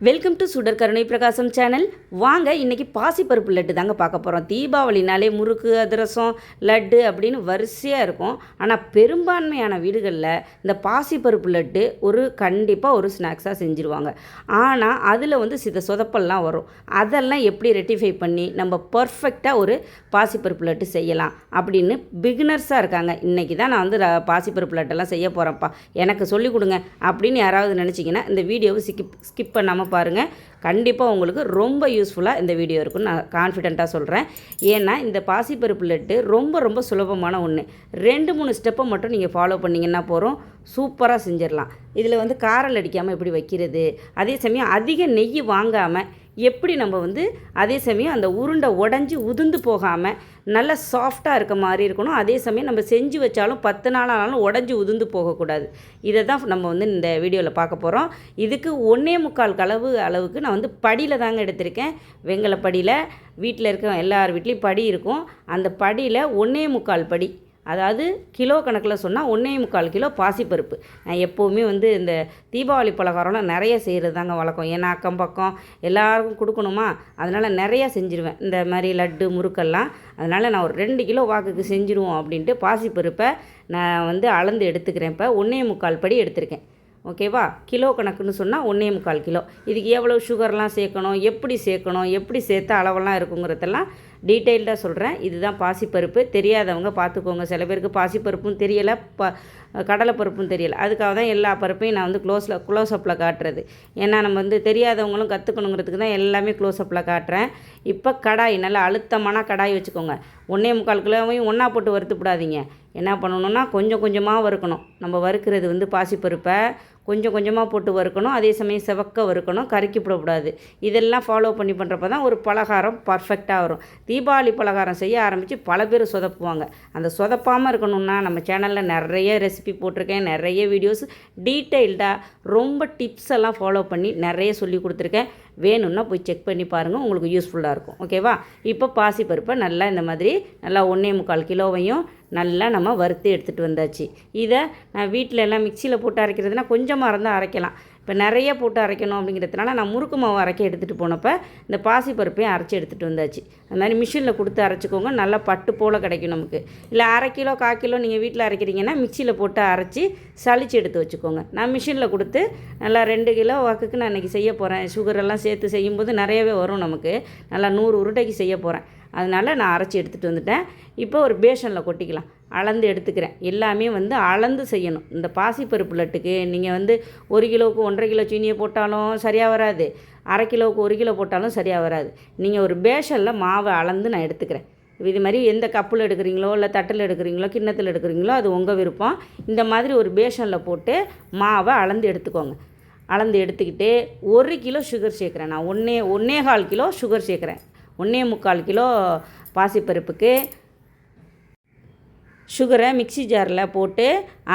Welcome to சுடர் கருணை பிரகாசம் சேனல் வாங்க இன்றைக்கி பாசிப்பருப்பு லட்டு தாங்க பார்க்க போகிறோம் தீபாவளினாலே முறுக்கு அதிரசம் லட்டு அப்படின்னு வரிசையாக இருக்கும். ஆனால் பெரும்பான்மையான வீடுகளில் இந்த பாசிப்பருப்பு லட்டு ஒரு கண்டிப்பாக ஒரு ஸ்நாக்ஸாக செஞ்சுருவாங்க. ஆனால் அதில் வந்து சித சொதப்பல்லாம் வரும். அதெல்லாம் எப்படி ரெட்டிஃபை பண்ணி நம்ம பர்ஃபெக்டாக ஒரு பாசிப்பருப்பு லட்டு செய்யலாம் அப்படின்னு பிகினர்ஸாக இருக்காங்க. இன்றைக்கி தான் நான் வந்து பாசிப்பருப்பு லட்டெல்லாம் செய்ய போகிறேன்ப்பா எனக்கு சொல்லிக் கொடுங்க அப்படின்னு யாராவது நினச்சிங்கன்னா இந்த வீடியோவை ஸ்கிப் ஸ்கிப் பண்ணாமல் பாருங்கள் கண்டிப்பாக உங்களுக்கு ரொம்ப யூஸ்ஃபுல்லாக இந்த வீடியோ இருக்கும்னு நான் கான்ஃபிடென்ட்டாக சொல்கிறேன் ஏன்னா இந்த பாசிப்பருப்பு லட்டு ரொம்ப ரொம்ப சுலபமான ஒன்று ரெண்டு மூணு ஸ்டெப்பை மட்டும் நீங்கள் ஃபாலோ பண்ணிங்கன்னா போகிறோம் சூப்பராக செஞ்சிடலாம். இதில் வந்து காரல் அடிக்காமல் எப்படி வைக்கிறது? அதே சமயம் அதிக நெய் வாங்காமல் எப்படி நம்ம வந்து அதே சமயம் அந்த உருண்டை உடஞ்சி உதிர்ந்து போகாமல் நல்ல சாஃப்டாக இருக்க மாதிரி இருக்கணும். அதே சமயம் நம்ம செஞ்சு வச்சாலும் பத்து நாள் ஆனாலும் உடஞ்சி உதிர்ந்து போகக்கூடாது. இதை தான் நம்ம வந்து இந்த வீடியோவில் பார்க்க போகிறோம் இதுக்கு ஒன்றே முக்கால் கலவு அளவுக்கு நான் வந்து படியில் தாங்க எடுத்திருக்கேன். வெங்கல படியில் வீட்டில் இருக்க எல்லார் வீட்லேயும் படி இருக்கும். அந்த படியில் ஒன்றே முக்கால் படி அதாவது கிலோ கணக்கில் சொன்னால் ஒன்றே முக்கால் கிலோ பாசிப்பருப்பு. நான் எப்போவுமே வந்து இந்த தீபாவளி பலகாரம்லாம் நிறைய செய்கிறது தாங்க வழக்கம். ஏன்னா அக்கம் பக்கம் எல்லாருக்கும் கொடுக்கணுமா? அதனால் நிறையா செஞ்சுருவேன். இந்த மாதிரி லட்டு முறுக்கெல்லாம். அதனால் நான் ஒரு ரெண்டு கிலோ வாக்குக்கு செஞ்சுருவோம் அப்படின்ட்டு பாசிப்பருப்பை நான் வந்து அளந்து எடுத்துக்கிறேன். இப்போ ஒன்றே முக்கால் படி எடுத்திருக்கேன். ஓகேவா கிலோ கணக்குன்னு சொன்னால் ஒன்றே முக்கால் கிலோ. இதுக்கு எவ்வளோ சுகர்லாம் சேர்க்கணும்? எப்படி சேர்க்கணும்? எப்படி சேர்த்த அளவெல்லாம் இருக்குங்கிறதெல்லாம் டீட்டெயில்டாக சொல்கிறேன் இதுதான் பாசிப்பருப்பு. தெரியாதவங்க பார்த்துக்கோங்க சில பேருக்கு பாசிப்பருப்பும் தெரியலை ப கடலைப்பருப்பும் தெரியலை. அதுக்காக தான் எல்லா பருப்பையும் நான் வந்து க்ளோஸில் க்ளோஸ்அப்பில் காட்டுறது. ஏன்னா நம்ம வந்து தெரியாதவங்களும் கற்றுக்கணுங்கிறதுக்கு தான் எல்லாமே க்ளோஸ்அப்பில் காட்டுறேன். இப்போ கடாய் நல்லா அழுத்தமான கடாய் வச்சுக்கோங்க. ஒன்றே முக்கால் கிலோவையும் ஒன்றா போட்டு வறுத்துப்படாதீங்க என்ன பண்ணணும்னா கொஞ்சம் கொஞ்சமாக வறுக்கணும். நம்ம வறுக்கிறது வந்து பாசிப்பருப்பை கொஞ்சம் கொஞ்சமாக போட்டு வறுக்கணும். அதே சமயம் செவக்க வறுக்கணும். கருக்கி போடக்கூடாது. இதெல்லாம் ஃபாலோ பண்ணி பண்ணுறப்ப தான் ஒரு பலகாரம் பர்ஃபெக்டாக வரும். தீபாவளி பலகாரம் செய்ய ஆரம்பித்து பல பேர் சொதப்புவாங்க. அந்த சொதப்பாமல் இருக்கணும்னா நம்ம சேனலில் நிறைய ரெசிபி போட்டிருக்கேன். நிறைய வீடியோஸ் டீட்டெயில்டாக ரொம்ப டிப்ஸ் எல்லாம் ஃபாலோ பண்ணி நிறைய சொல்லி கொடுத்துருக்கேன். வேணும்னா போய் செக் பண்ணி பாருங்கள் உங்களுக்கு யூஸ்ஃபுல்லாக இருக்கும். ஓகேவா இப்போ பாசிப்பருப்பை நல்லா இந்த மாதிரி நல்லா ஒன்றே முக்கால் கிலோவையும் நல்லா நம்ம வறுத்து எடுத்துகிட்டு வந்தாச்சு. இதை நான் வீட்டில் எல்லாம் மிக்சியில் போட்டு அரைக்கிறதுனா கொஞ்சமாக இருந்தால் அரைக்கலாம். இப்போ நிறைய போட்டு அரைக்கணும் அப்படிங்கிறதுனால நான் முறுக்கு மாவு அரைக்க எடுத்துகிட்டு போனப்போ இந்த பாசிப்பருப்பையும் அரைச்சி எடுத்துகிட்டு வந்தாச்சு. அது மாதிரி மிஷினில் கொடுத்து அரைச்சிக்கோங்க நல்லா பட்டு போல் கிடைக்கும் நமக்கு. இல்லை அரை கிலோ கால் கிலோ நீங்கள் வீட்டில் அரைக்கிறீங்கன்னா மிக்சியில் போட்டு அரைச்சி சளிச்சு எடுத்து வச்சுக்கோங்க. நான் மிஷினில் கொடுத்து நல்லா ரெண்டு கிலோ வாக்குக்கு நான் இன்றைக்கி செய்ய போகிறேன் சுகரெல்லாம் சேர்த்து செய்யும்போது நிறையவே வரும் நமக்கு. நல்லா நூறு உருண்டைக்கு செய்ய போகிறேன் அதனால் நான் அரைச்சி எடுத்துகிட்டு வந்துட்டேன். இப்போ ஒரு பேஷனில் கொட்டிக்கலாம். அளந்து எடுத்துக்கிறேன். எல்லாமே வந்து அளந்து செய்யணும். இந்த பாசிப்பருப்பு லட்டுக்கு நீங்கள் வந்து ஒரு கிலோவுக்கு ஒன்றரை கிலோ சீனியை போட்டாலும் சரியாக வராது. அரை கிலோவுக்கு ஒரு கிலோ போட்டாலும் சரியாக வராது. நீங்கள் ஒரு பேஷனில் மாவை அளந்து நான் எடுத்துக்கிறேன். இது மாதிரி எந்த கப்பில் எடுக்கிறீங்களோ இல்லை தட்டில் எடுக்கிறீங்களோ கிண்ணத்தில் எடுக்கிறீங்களோ அது உங்கள் விருப்பம். இந்த மாதிரி ஒரு பேஷனில் போட்டு மாவை அளந்து எடுத்துக்கோங்க. அளந்து எடுத்துக்கிட்டு ஒரு கிலோ சுகர் சேர்க்குறேன் நான். ஒன்றே ஒன்றே கால் கிலோ சுகர் சேர்க்குறேன். ஒன்றே முக்கால் கிலோ பாசிப்பருப்புக்கு சுகரை மிக்ஸி ஜாரில் போட்டு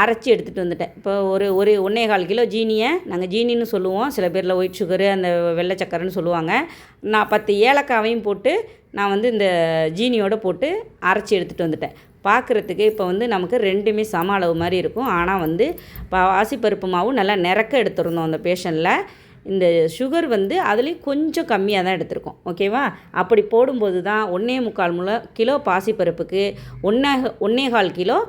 அரைச்சி எடுத்துகிட்டு வந்துட்டேன். இப்போ ஒரு ஒரு ஒன்றே கால் கிலோ ஜீனியை நாங்கள் ஜீனின்னு சொல்லுவோம். சில பேரில் ஒயிட் சுகரு அந்த வெள்ளை சக்கரைன்னு சொல்லுவாங்க. நான் பத்து ஏலக்காவையும் போட்டு நான் வந்து இந்த ஜீனியோட போட்டு அரைச்சி எடுத்துகிட்டு வந்துட்டேன். பார்க்குறதுக்கு இப்போ வந்து நமக்கு ரெண்டுமே சம அளவு மாதிரி இருக்கும். ஆனால் வந்து இப்போ ஆசிப்பருப்பு மாவும் நல்லா நிறக்க எடுத்துருந்தோம் அந்த பேஷனில் இந்த சுகர் வந்து அதுலேயும் கொஞ்சம் கம்மியாக தான் எடுத்திருக்கோம். ஓகேவா அப்படி போடும்போது தான் ஒன்றே முக்கால் முளை கிலோ பாசிப்பருப்புக்கு ஒன்றே ஒன்றே கால் கிலோ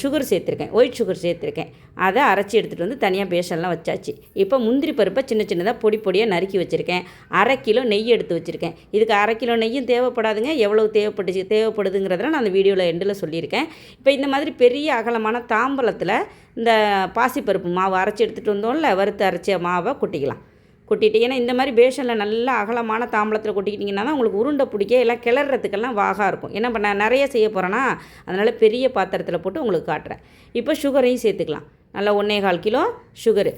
சுகர் சேர்த்துருக்கேன். ஒயிட் சுகர் சேர்த்துருக்கேன். அதை அரைச்சி எடுத்துகிட்டு வந்து தனியாக பேஷன்லாம் வச்சாச்சு. இப்போ முந்திரி பருப்பை சின்ன சின்னதாக பொடி பொடியாக நறுக்கி வச்சுருக்கேன். அரை கிலோ நெய் எடுத்து வச்சுருக்கேன். இதுக்கு அரை கிலோ நெய்யும் தேவைப்படாதுங்க. எவ்வளவு தேவைப்பட்டுச்சு தேவைப்படுதுங்கிறதெல்லாம் நான் அந்த வீடியோவில் எண்டில் சொல்லியிருக்கேன். இப்போ இந்த மாதிரி பெரிய அகலமான தாம்பலத்தில் இந்த பாசிப்பருப்பு மாவு அரைச்சி எடுத்துகிட்டு வந்தோம்ல வறுத்து அரைச்ச மாவை கொட்டிக்கலாம். கொட்டிட்டு ஏன்னா இந்த மாதிரி பேஷனில் நல்லா அகலமான தாம்பளத்தில் கொட்டிக்கிட்டிங்கன்னா தான் உங்களுக்கு உருண்டை பிடிக்க எல்லாம் கிளறதுக்கெல்லாம் வாகா இருக்கும். ஏன்னா இப்போ நான் நிறைய செய்ய போகிறேன்னா அதனால் பெரிய பாத்திரத்தில் போட்டு உங்களுக்கு காட்டுறேன். இப்போ சுகரையும் சேர்த்துக்கலாம். நல்லா ஒன்றே கால் கிலோ சுகரு.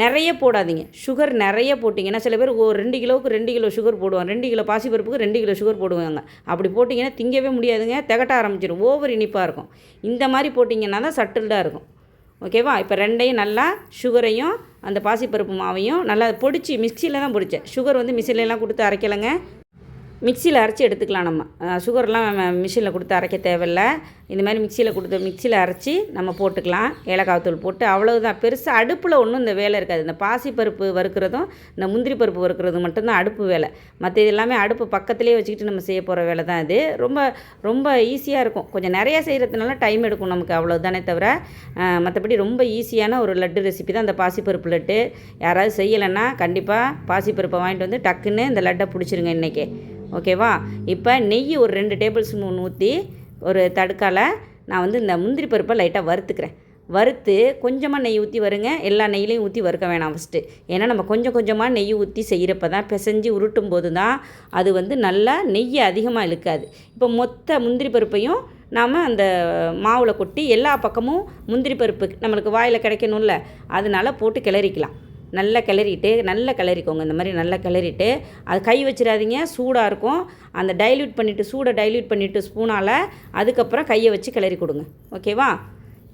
நிறைய போடாதீங்க. சுகர் நிறைய போட்டிங்கன்னா சில பேர் ஒரு ரெண்டு கிலோவுக்கு ரெண்டு கிலோ சுகர் போடுவாங்க. ரெண்டு கிலோ பாசிப்பருப்புக்கு ரெண்டு கிலோ சுகர் போடுவாங்க. அப்படி போட்டிங்கன்னா திங்கவே முடியாதுங்க. திகட்ட ஆரம்பிச்சிடும் ஓவர் இனிப்பாக இருக்கும். இந்த மாதிரி போட்டிங்கன்னா தான் சட்டில்டாக இருக்கும். ஓகேவா? இப்போ ரெண்டையும் நல்லா சுகரையும் அந்த பாசிப்பருப்பு மாவையும் நல்லா பொடிச்சு மிக்சியில் தான் பொடிச்சேன். சுகர் வந்து மிக்சிலெலாம் கொடுத்து அரைக்கலைங்க. மிக்சியில் அரைச்சி எடுத்துக்கலாம் நம்ம. சுகர்லாம் மிஷினில் கொடுத்து அரைக்க தேவையில்ல. இந்த மாதிரி மிக்சியில் கொடுத்து மிக்சியில் அரைச்சி நம்ம போட்டுக்கலாம். ஏலக்காய் தூள் போட்டு அவ்வளவுதான். பெருசாக அடுப்பில் ஒன்றும் இந்த வேலை இருக்காது. இந்த பாசிப்பருப்பு வறுக்கிறதும் இந்த முந்திரி பருப்பு வறுக்கிறதும் மட்டும்தான் அடுப்பு வேலை. மற்ற இது எல்லாமே அடுப்பு பக்கத்துலேயே வச்சுக்கிட்டு நம்ம செய்ய போகிற வேலை தான் இது. ரொம்ப ரொம்ப ஈஸியாக இருக்கும். கொஞ்சம் நிறையா செய்கிறதுனால டைம் எடுக்கும் நமக்கு அவ்வளோதானே தவிர மற்றபடி ரொம்ப ஈஸியான ஒரு லட்டு ரெசிபி தான் இந்த பாசிப்பருப்பு லட்டு. யாராவது செய்யலைன்னா கண்டிப்பாக பாசிப்பருப்பை வாங்கிட்டு வந்து டக்குன்னு இந்த லட்டை பிடிச்சிருங்க இன்றைக்கி ஓகேவா? இப்போ நெய் ஒரு ரெண்டு டேபிள் ஸ்பூன் ஊற்றி ஒரு தடுக்கால நான் வந்து இந்த முந்திரி பருப்பை லைட்டாக வறுத்துக்கிறேன். வறுத்து கொஞ்சமாக நெய் ஊற்றி வருங்க. எல்லா நெய்லையும் ஊற்றி வறுக்க வேணாம் ஃபஸ்ட்டு ஏன்னா நம்ம கொஞ்சம் கொஞ்சமாக நெய் ஊற்றி செய்கிறப்ப தான் பிசைஞ்சு உருட்டும் போது தான் அது வந்து நல்லா நெய் அதிகமாக இழுக்காது. இப்போ மொத்த முந்திரி பருப்பையும் நாம் அந்த மாவில் கொட்டி எல்லா பக்கமும் முந்திரி பருப்பு நம்மளுக்கு வாயில் கிடைக்கணும்ல அதனால போட்டு கிளறிக்கலாம். நல்லா கிளறிட்டு நல்லா கிளறிக்கோங்க. இந்த மாதிரி நல்லா கிளறிட்டு அது கை வச்சிடாதீங்க சூடாக இருக்கும். அந்த டைல்யூட் பண்ணிவிட்டு சூடை டைல்யூட் பண்ணிவிட்டு ஸ்பூனால் அதுக்கப்புறம் கையை வச்சு கிளறி கொடுங்க. ஓகேவா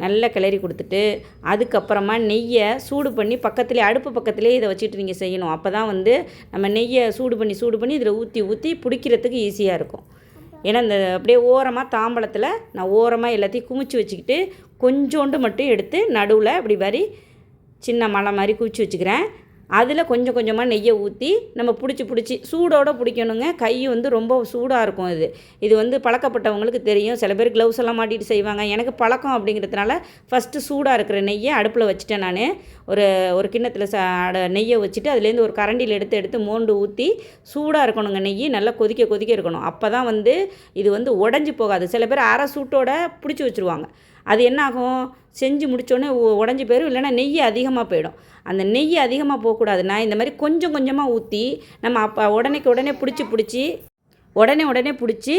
நல்லா கிளறி கொடுத்துட்டு அதுக்கப்புறமா நெய்யை சூடு பண்ணி பக்கத்துலேயே அடுப்பு பக்கத்துலேயே இதை வச்சுட்டு நீங்கள் செய்யணும். அப்போ தான் வந்து நம்ம நெய்யை சூடு பண்ணி சூடு பண்ணி இதில் ஊற்றி ஊற்றி பிடிக்கிறதுக்கு ஈஸியாக இருக்கும். ஏன்னா இந்த அப்படியே ஓரமாக தாம்பளத்தில் நான் ஓரமாக எல்லாத்தையும் குமிச்சு வச்சுக்கிட்டு கொஞ்சோண்டு மட்டும் எடுத்து நடுவில் இப்படி வரி சின்ன மலை மாதிரி குவிச்சு வச்சுக்கிறேன். அதில் கொஞ்சம் கொஞ்சமாக நெய்யை ஊற்றி நம்ம பிடிச்சி பிடிச்சி சூடோடு பிடிக்கணுங்க. கை வந்து ரொம்ப சூடாக இருக்கும் இது. இது வந்து பழக்கப்பட்டவங்களுக்கு தெரியும். சில பேர் க்ளவுஸ் எல்லாம் மாட்டிட்டு செய்வாங்க. எனக்கு பழக்கம் அப்படிங்கிறதுனால ஃபஸ்ட்டு சூடாக இருக்கிற நெய்யை அடுப்பில் வச்சுட்டேன் நான். ஒரு ஒரு கிண்ணத்தில் ச நெய்யை வச்சுட்டு அதுலேருந்து ஒரு கரண்டியில் எடுத்து எடுத்து மோண்டு ஊற்றி சூடாக இருக்கணுங்க நெய் நல்லா கொதிக்க கொதிக்க இருக்கணும். அப்போ தான் வந்து இது வந்து உடஞ்சி போகாது. சில பேர் அரை சூட்டோட பிடிச்சி வச்சுருவாங்க. அது என்ன ஆகும் செஞ்சு முடித்தோடனே உடஞ்சி போயிடும் இல்லைனா நெய் அதிகமாக போயிடும். அந்த நெய் அதிகமாக போகக்கூடாதுன்னா இந்த மாதிரி கொஞ்சம் கொஞ்சமாக ஊற்றி நம்ம அப்போ உடனேக்கு உடனே பிடிச்சி பிடிச்சி உடனே உடனே பிடிச்சி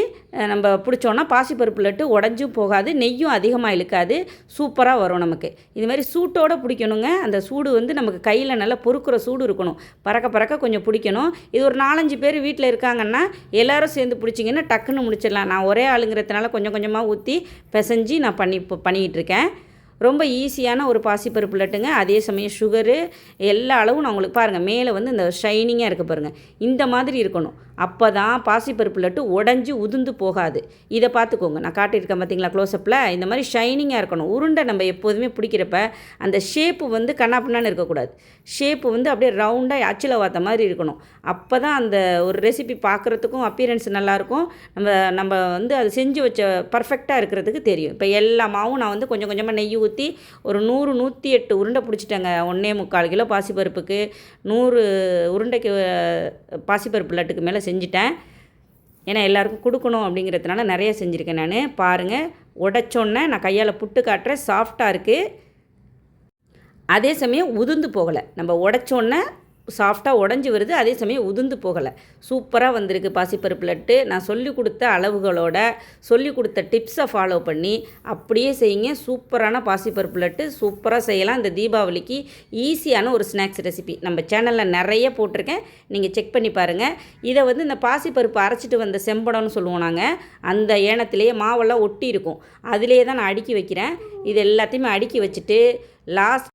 நம்ம பிடிச்சோன்னா பாசிப்பருப்பு லட்டு உடஞ்சும் போகாது நெய்யும் அதிகமாக இழுக்காது சூப்பராக வரும் நமக்கு. இது மாதிரி சூட்டோடு பிடிக்கணுங்க. அந்த சூடு வந்து நமக்கு கையில் நல்லா பொறுக்கிற சூடு இருக்கணும். பறக்க பறக்க கொஞ்சம் பிடிக்கணும். இது ஒரு நாலஞ்சு பேர் வீட்டில் இருக்காங்கன்னா எல்லோரும் சேர்ந்து பிடிச்சிங்கன்னா டக்குன்னு முடிச்சிடலாம். நான் ஒரே ஆளுங்கிறதுனால கொஞ்சம் கொஞ்சமாக ஊற்றி பிசைஞ்சு நான் பண்ணி இப்போ பண்ணிக்கிட்டு இருக்கேன். ரொம்ப ஈஸியான ஒரு பாசிப்பருப்பு லட்டுங்க. அதே சமயம் சுகரு எல்லா அளவும் நான் உங்களுக்கு பாருங்கள் மேலே வந்து இந்த ஷைனிங்காக இருக்க பாருங்கள் இந்த மாதிரி இருக்கணும். அப்போ தான் பாசிப்பருப்பு லட்டு உடஞ்சி உதிர்ந்து போகாது. இதை பார்த்துக்கோங்க. நான் காட்டியிருக்கேன் பார்த்தீங்களா க்ளோஸ்அப்பில் இந்த மாதிரி ஷைனிங்காக இருக்கணும். உருண்டை நம்ம எப்போதுமே பிடிக்கிறப்ப அந்த ஷேப்பு வந்து கண்ணாப்பின்னான்னு இருக்கக்கூடாது. ஷேப்பு வந்து அப்படியே ரவுண்டாக அச்சில் வாத்த மாதிரி இருக்கணும். அப்போ தான் அந்த ஒரு ரெசிபி பார்க்குறதுக்கும் அப்பியரன்ஸ் நல்லாயிருக்கும். நம்ம நம்ம வந்து அது செஞ்சு வச்ச பர்ஃபெக்டாக இருக்கிறதுக்கு தெரியும். இப்போ எல்லா மாவும் நான் வந்து கொஞ்சம் கொஞ்சமாக நெய் ஊற்றி ஒரு நூறு நூற்றி எட்டு உருண்டை பிடிச்சிட்டேங்க. ஒன்றே முக்கால் கிலோ பாசிப்பருப்புக்கு நூறு உருண்டைக்கு பாசிப்பருப்பு லட்டுக்கு மேலே செஞ்சுட்டேன். ஏன்னா எல்லாருக்கும் கொடுக்கணும் அப்படிங்கிறதுனால நிறைய செஞ்சுருக்கேன் நான். பாருங்கள் உடச்சோன்னே நான் கையால் புட்டு காட்டுறேன். சாஃப்டாக இருக்குது அதே சமயம் உதிர்ந்து போகலை. நம்ம உடச்சோன்னே சாஃப்டாக உடஞ்சி வருது அதே சமயம் உதிர்ந்து போகலை. சூப்பராக வந்திருக்கு பாசிப்பருப்பு லட்டு. நான் சொல்லி கொடுத்த அளவுகளோட சொல்லி கொடுத்த டிப்ஸை ஃபாலோ பண்ணி அப்படியே செய்யுங்க. சூப்பரான பாசிப்பருப்பு லட்டு. சூப்பராக செய்யலாம். இந்த தீபாவளிக்கு ஈஸியான ஒரு ஸ்நாக்ஸ் ரெசிபி நம்ம சேனலில் நிறைய போட்டிருக்கேன். நீங்கள் செக் பண்ணி பாருங்கள் இதை வந்து இந்த பாசிப்பருப்பு அரைச்சிட்டு வந்த செம்படம்னு சொல்லுவோம் நாங்கள் அந்த ஏனத்திலேயே மாவெல்லாம் ஒட்டி இருக்கும். அதிலே தான் நான் அடுக்கி வைக்கிறேன். இது எல்லாத்தையுமே அடுக்கி வச்சுட்டு லாஸ்ட்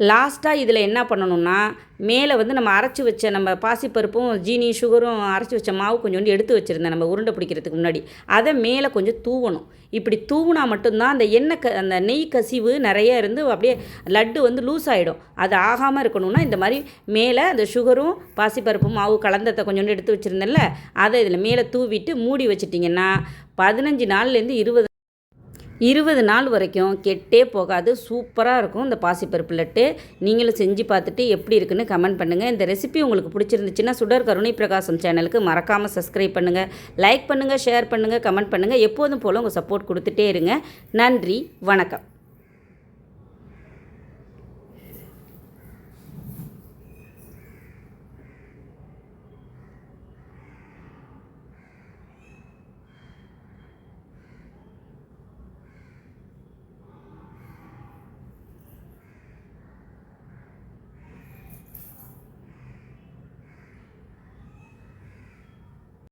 லாஸ்ட்டாக இதில் என்ன பண்ணணும்னா மேலே வந்து நம்ம அரைச்சி வச்ச நம்ம பாசிப்பருப்பும் ஜீனி சுகரும் அரைச்சி வச்ச மாவு கொஞ்சோண்டு எடுத்து வச்சுருந்தேன் நம்ம உருண்டை பிடிக்கிறதுக்கு முன்னாடி. அதை மேலே கொஞ்சம் தூவணும். இப்படி தூவுனா மட்டும்தான் அந்த எண்ணெய் க அந்த நெய் கசிவு நிறைய இருந்து அப்படியே லட்டு வந்து லூஸ் ஆகிடும் அது ஆகாமல் இருக்கணும்னா இந்த மாதிரி மேலே அந்த சுகரும் பாசிப்பருப்பும் மாவு கலந்தத்தை கொஞ்சோண்டு எடுத்து வச்சுருந்தேன்ல அதை இதில் மேலே தூவிட்டு மூடி வச்சிட்டிங்கன்னா பதினஞ்சு நாள்லேருந்து இருபது இருபது நாள் வரைக்கும் கெட்டே போகாது சூப்பராக இருக்கும் இந்த பாசிப்பருப்பு லட்டு. நீங்களும் செஞ்சு பார்த்துட்டு எப்படி இருக்குன்னு கமெண்ட் பண்ணுங்கள் இந்த ரெசிபி உங்களுக்கு பிடிச்சிருந்துச்சுன்னா சுடர் கருணை பிரகாசம் சேனலுக்கு மறக்காமல் சப்ஸ்கிரைப் பண்ணுங்கள் லைக் பண்ணுங்கள் ஷேர் பண்ணுங்கள் கமெண்ட் பண்ணுங்கள் எப்போதும் போல் உங்கள் சப்போர்ட் கொடுத்துட்டே இருங்க. நன்றி வணக்கம்.